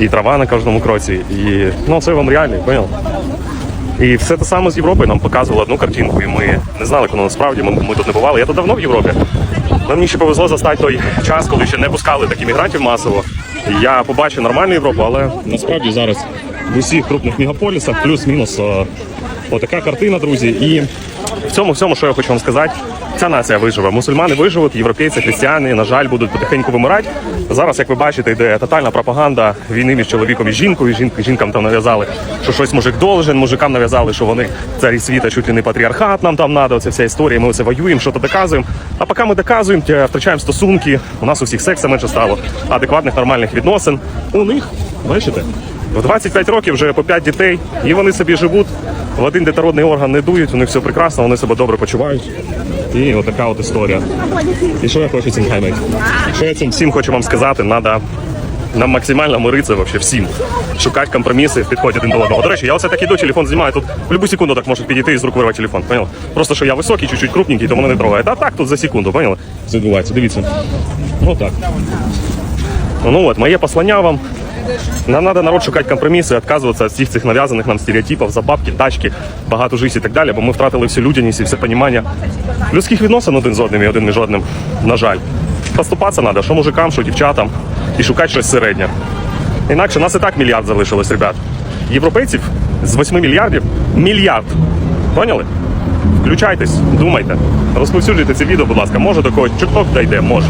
і трава на кожному кроці. І ну це вам реальний, понял? І все те саме з Європи нам показували одну картинку, і ми не знали, воно насправді. Ми, ми тут не бували. Я тут давно в Європі. Але мені ще повезло застати той час, коли ще не пускали таких мігрантів масово. Я побачив нормальну Європу, але насправді зараз в усіх крупних мегаполісах плюс-мінус о, отака картина, друзі. І в цьому всьому, що я хочу вам сказати, ця нація виживе. Мусульмани виживуть, європейці, християни, на жаль, будуть потихеньку вимирати. Зараз, як ви бачите, йде тотальна пропаганда війни між чоловіком і жінкою. Жін, жінкам там нав'язали, що щось мужик должен, мужикам нав'язали, що вони царі світа, чуть ли не патріархат нам там надо. Оце вся історія. Ми оце воюємо, що то доказуємо. А поки ми доказуємо, втрачаємо стосунки. У нас у всіх секса менше стало, адекватних нормальних відносин. У них, бачите, в 25 років вже по 5 дітей, і вони собі живуть. В один детородний орган не дують, у них все прекрасно, вони себе добре почувають. І отака от історія. І що я хочу цим хаймати? Що я цим всім хочу вам сказати, треба нам максимально миритися вообще всім. Шукати компроміси в підході один до одного. До речі, я оце так іду, телефон знімаю, тут в будь-яку секунду так можуть підійти і з рук вирвати телефон, поняли? Просто що я високий, чуть-чуть крупненький, то мене не трогає. А так тут за секунду, поняли? Це відбувається, дивіться. Отак. Ну от, моє послання вам. Нам треба народ шукати компроміси, відказуватися від всіх цих нав'язаних нам стереотипів, забабки, тачки, багато життя і так далі, бо ми втратили всю людяність і все понімання людських відносин один з одним і один між одним, на жаль. Поступатися треба, що мужикам, що дівчатам, і шукати щось середнє. Інакше нас і так мільярд залишилось, ребят. Європейців з 8 мільярдів мільярд. Поняли? Включайтесь, думайте, розповсюджуйте це відео, будь ласка. Може до когось чуток дійде, може.